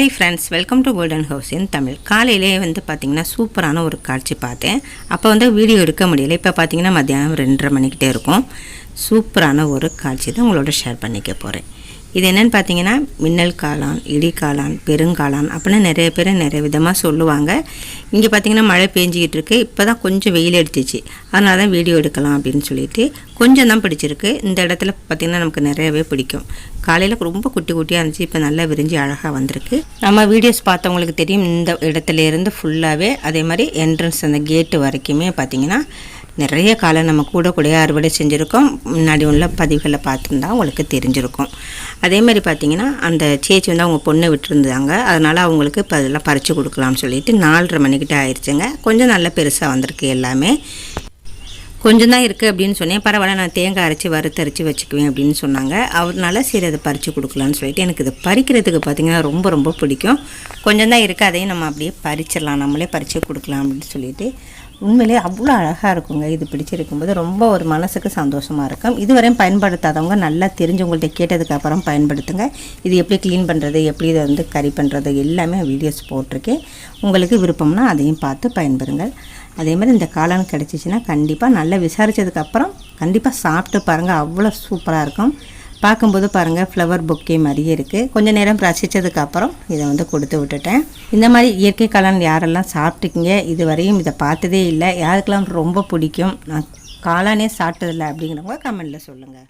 Hi friends welcome to golden house in Tamil காலையிலே வந்து பார்த்திங்கன்னா சூப்பரான ஒரு காட்சி பார்த்தேன். அப்போ வந்து வீடியோ எடுக்க முடியல. இப்போ பார்த்தீங்கன்னா மத்தியானம் ரெண்டரை மணிக்கிட்டே இருக்கும். சூப்பரான ஒரு காட்சி தான் உங்களோட ஷேர் பண்ணிக்க போகிறேன் இது என்னென்னு பார்த்தீங்கன்னா மின்னல் காளான் இடி காளான் பெருங்காளான் அப்படின்னு நிறைய பேர் நிறைய விதமாக சொல்லுவாங்க. இங்கே பார்த்தீங்கன்னா மழை பெஞ்சிக்கிட்டு இருக்கு. இப்போ தான் கொஞ்சம் வெயில் அடிச்சிச்சு. அதனால தான் வீடியோ எடுக்கலாம் அப்படின்னு சொல்லிட்டு கொஞ்சம் தான் பிடிச்சிருக்கு. இந்த இடத்துல பார்த்திங்கன்னா நமக்கு நிறையவே பிடிக்கும். காலையில் ரொம்ப குட்டி குட்டியாக இருந்துச்சு. இப்போ நல்லா விரிஞ்சு அழகாக வந்திருக்கு. நம்ம வீடியோஸ் பார்த்தவங்களுக்கு தெரியும். இந்த இடத்துல இருந்து ஃபுல்லாகவே அதே மாதிரி என்ட்ரன்ஸ் அந்த கேட்டு வரைக்குமே பார்த்திங்கன்னா நிறைய காலம் நம்ம கூட கூட அறுவடை செஞ்சுருக்கோம். முன்னாடி உள்ள பதிவுகளை பார்த்துருந்தா உங்களுக்கு தெரிஞ்சிருக்கும். அதே மாதிரி பார்த்தீங்கன்னா அந்த சேச்சி வந்து அவங்க பொண்ணை விட்டுருந்தாங்க. அதனால் அவங்களுக்கு இப்போ அதெல்லாம் பறித்து கொடுக்கலாம்னு சொல்லிட்டு நாலரை மணிக்கிட்ட ஆயிடுச்சுங்க. கொஞ்சம் நல்ல பெருசாக வந்திருக்கு எல்லாமே. கொஞ்சம் தான் இருக்குது அப்படின்னு சொன்னேன். பரவாயில்ல நான் தேங்காய் அரைச்சி வறுத்தரைச்சி வச்சுக்குவேன் அப்படின்னு சொன்னாங்க. அவர்னால சரி அதை பறித்து கொடுக்கலான்னு சொல்லிட்டு எனக்கு இது பறிக்கிறதுக்கு பார்த்திங்கன்னா ரொம்ப ரொம்ப பிடிக்கும். கொஞ்சம் தான் இருக்குது அதையும் நம்ம அப்படியே பறிச்சிடலாம். நம்மளே பறித்து கொடுக்கலாம் அப்படின்னு சொல்லிட்டு. உண்மையிலே அவ்வளோ அழகாக இருக்குங்க. இது பிடிச்சிருக்கும்போது ரொம்ப ஒரு மனசுக்கு சந்தோஷமாக இருக்கும். இதுவரையும் பயன்படுத்தாதவங்க நல்லா தெரிஞ்சவங்கள்ட்ட கேட்டதுக்கு அப்புறம் பயன்படுத்துங்க. இது எப்படி க்ளீன் பண்ணுறது எப்படி இதை வந்து கறி பண்ணுறது எல்லாமே வீடியோஸ் போட்டிருக்கேன். உங்களுக்கு விருப்பம்னா அதையும் பார்த்து பயன்பெறுங்கள். அதே மாதிரி இந்த காளான் கிடச்சிச்சின்னா கண்டிப்பாக நல்லா விசாரித்ததுக்கப்புறம் கண்டிப்பாக சாப்பிட்டு பாருங்கள் அவ்வளோ சூப்பராக இருக்கும். பார்க்கும்போது பாருங்கள் ஃப்ளவர் பொக்கே மாதிரியே இருக்குது கொஞ்சம் நேரம் ரசித்ததுக்கப்புறம் இதை வந்து கொடுத்து விட்டுட்டேன். இந்த மாதிரி இயற்கை காளான் யாரெல்லாம் சாப்பிட்டுக்கிங்க இது வரையும் இதை பார்த்ததே இல்லை. யாருக்கெல்லாம் ரொம்ப பிடிக்கும்? நான் காளானே சாப்பிட்டதில்லை அப்படிங்கிறவங்க கமெண்டில் சொல்லுங்கள்